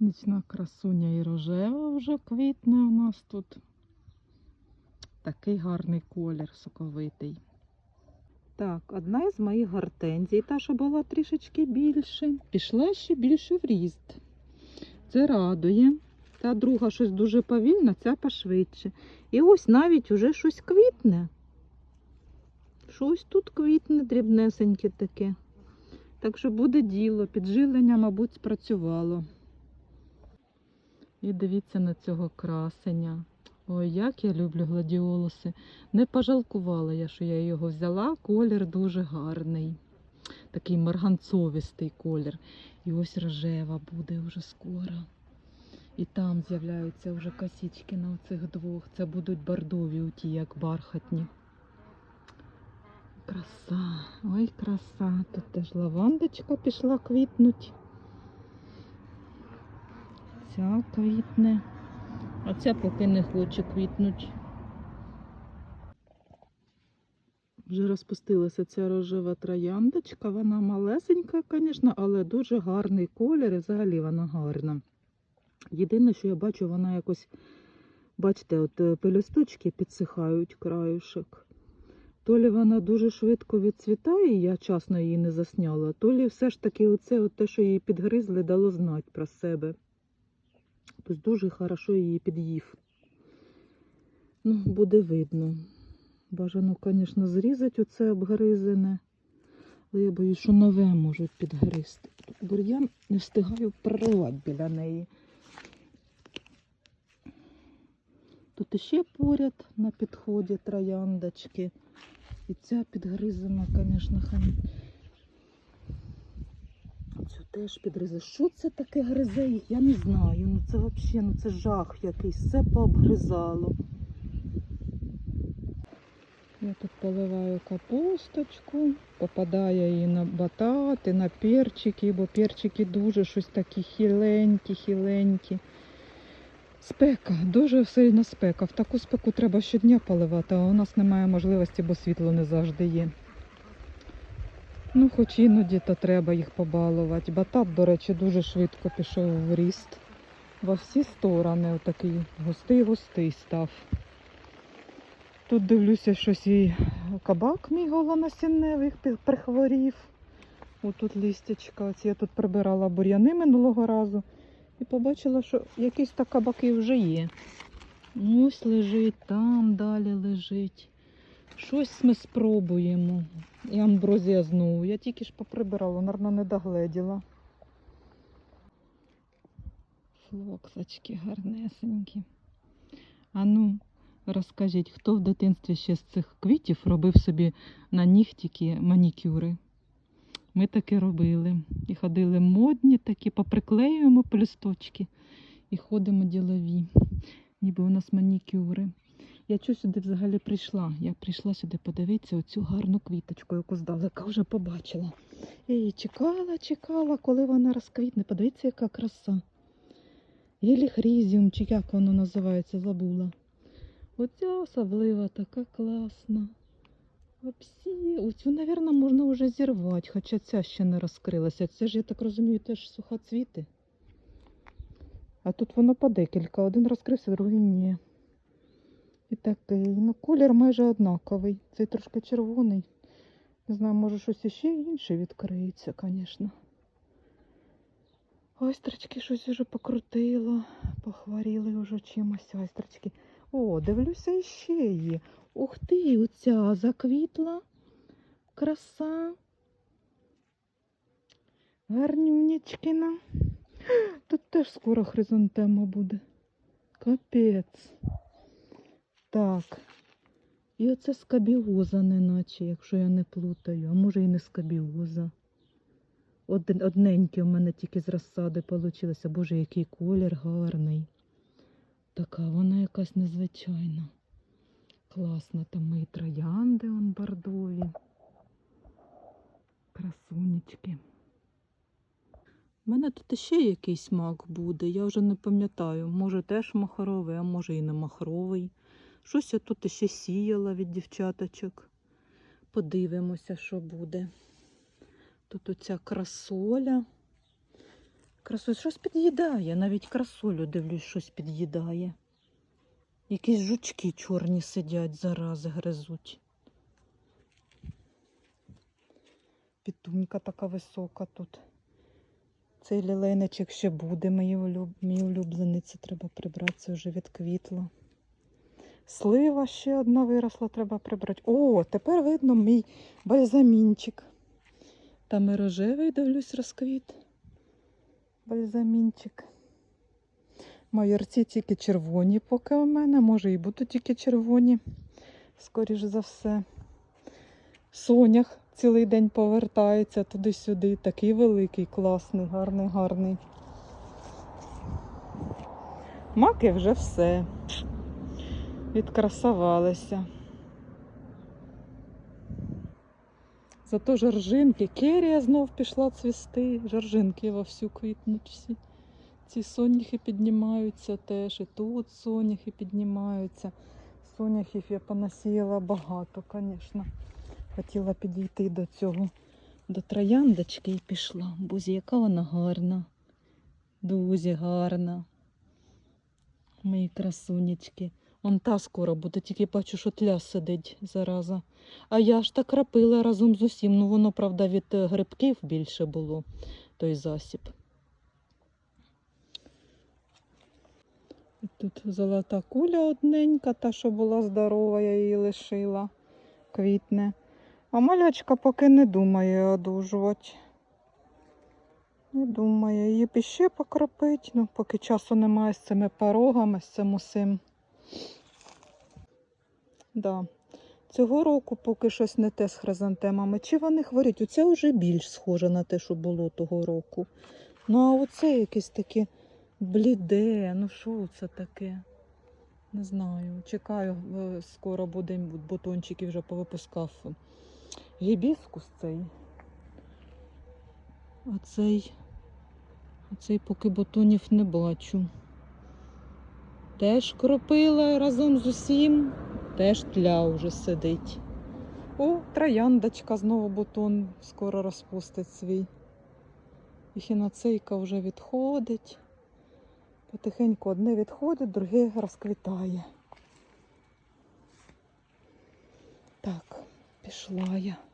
Нічна красуня і рожева вже квітне у нас тут. Такий гарний колір соковитий. Так, одна із моїх гортензій, та, що була трішечки більше, пішла ще більше в ріст. Це радує. Та друга щось дуже повільно, ця пошвидше. І ось навіть уже щось квітне. Щось тут квітне, дрібнесеньке таке. Так що буде діло, підживлення, мабуть, спрацювало. І дивіться на цього красення. Ой, як я люблю гладіолуси. Не пожалкувала я, що я його взяла. Колір дуже гарний. Такий марганцовістий колір. І ось рожева буде вже скоро. І там з'являються вже косички на оцих двох. Це будуть бордові у ті, як бархатні. Краса, ой, краса. Тут теж лавандочка пішла квітнуть. Ця квітне. А ця поки не хоче квітнуть. Вже розпустилася ця рожева трояндочка. Вона малесенька, звісно, але дуже гарний колір і взагалі вона гарна. Єдине, що я бачу, вона якось, бачите, от е, пелюсточки підсихають краюшок. То лі вона дуже швидко відцвітає, я часно її не засняла, то лі все ж таки оце от те, що її підгризли, дало знати про себе. Тобто дуже хорошо її під'їв. Ну, буде видно. Бажано, звісно, зрізати оце обгризене. Але я боюсь, що нове можуть підгризти. Бур'ян не встигаю проривати біля неї. Тут іще поряд на підході трояндочки. І ця підгризана, звісно, хай. Теж підгризе. Що це таке гризе? Я не знаю. Ну це взагалі, ну це жах якийсь. Все пообгризало. Я тут поливаю капусточку, попадає і на батат, на перчики, бо перчики дуже щось такі хіленькі, хіленькі. Спека, дуже сильна спека. В таку спеку треба щодня поливати, а у нас немає можливості, бо світло не завжди є. Ну, хоч іноді то треба їх побалувати. Батат, до речі, дуже швидко пішов в ріст. Во всі сторони отакий густий-густий став. Тут дивлюся, щось і кабак мій голонасінневий пі- прихворів. Отут листячка. Оці я тут прибирала бур'яни минулого разу і побачила, що якісь так кабаки вже є. Ось лежить, там далі лежить. Щось ми спробуємо. І амброзія знову. Я тільки ж поприбирала, нарно не догледіла. Флоксочки гарнесенькі. А ну, розкажіть, хто в дитинстві ще з цих квітів робив собі на нігтики манікюри? Ми таке робили. І ходили модні такі, поприклеюємо плюсточки і ходимо ділові. Ніби у нас манікюри. Я чого сюди взагалі прийшла? Я прийшла сюди подивитися оцю гарну квіточку, яку здалека вже побачила. Її чекала, чекала, коли вона розквітне. Подивіться, яка краса. Геліхрізіум, чи як воно називається, забула. Оця особлива, така класна. Взагалі, оцю, мабуть, можна вже зірвати, хоча ця ще не розкрилася. Це ж, я так розумію, теж сухоцвіти. А тут воно по декілька. Один розкрився, другий ні. І такий. Ну, колір майже однаковий. Цей трошки червоний. Не знаю, може щось іще інше відкриється, звісно. Айстрочки щось вже покрутила, похворіли вже чимось айстрочки. О, дивлюся, іще є. Ух ти, оця заквітла. Краса. Гарнюнечкина. Тут теж скоро хризантема буде. Капець. Так. І оце скабіоза, неначе, якщо я не плутаю. А може і не скабіоза. Од- Одненьке в мене тільки з розсади вийшло. Боже, який колір гарний. Така вона якась незвичайна. Класна, там і троянди он бордові. Красунечки. У мене тут ще якийсь мак буде, я вже не пам'ятаю. Може теж махровий, а може і не махровий. Щось я тут ще сіяла від дівчаточок. Подивимося, що буде. Тут оця красоля. Красу, щось під'їдає, навіть красулю дивлюсь, щось під'їдає. Якісь жучки чорні сидять, зарази гризуть. Пітунька така висока тут. Цей лілейничок ще буде, мій, улюблений. Це треба прибрати, це вже відквітло. Слива ще одна виросла, треба прибрати. О, тепер видно мій бальзамінчик. Там і рожевий, дивлюсь, розквіт. Бальзамінчик. Майорці тільки червоні, поки у мене. Може і будуть тільки червоні, скоріш за все. Сонях цілий день повертається туди-сюди. Такий великий, класний, гарний, гарний. Маки вже все. Відкрасувалися. Зато жоржинки. Керія знов пішла цвісти. Жоржинки вовсю квітнуть всі. Ці соняхи піднімаються теж. І тут соняхи піднімаються. Соняхів я понасіяла багато, звісно. Хотіла підійти до цього, до трояндочки і пішла. Бузі, яка вона гарна. Дуже гарна. Мої красунечки. Он та скоро буде, тільки бачу, що тля сидить зараза. А я ж так рапила разом з усім. Ну воно, правда, від е, грибків більше було той засіб. Тут золота куля одненька, та, що була здорова, я її лишила. Квітне. А малячка поки не думає одужувати. Не думає. Її б іще покропить, ну поки часу немає з цими порогами, з цим усім. Да. Цього року поки щось не те з хризантемами. Чи вони хворять? Оце вже більш схоже на те, що було того року. Ну, а оце якесь таке бліде. Ну що це таке? Не знаю. Чекаю, скоро буде бутончики вже повипускав гібіскус цей. А цей, а цей поки бутонів не бачу. Теж кропила разом з усім, теж тля вже сидить. О, трояндочка, знову бутон скоро розпустить свій. І хіноцейка вже відходить. Потихеньку одне відходить, друге розквітає. Так, пішла я.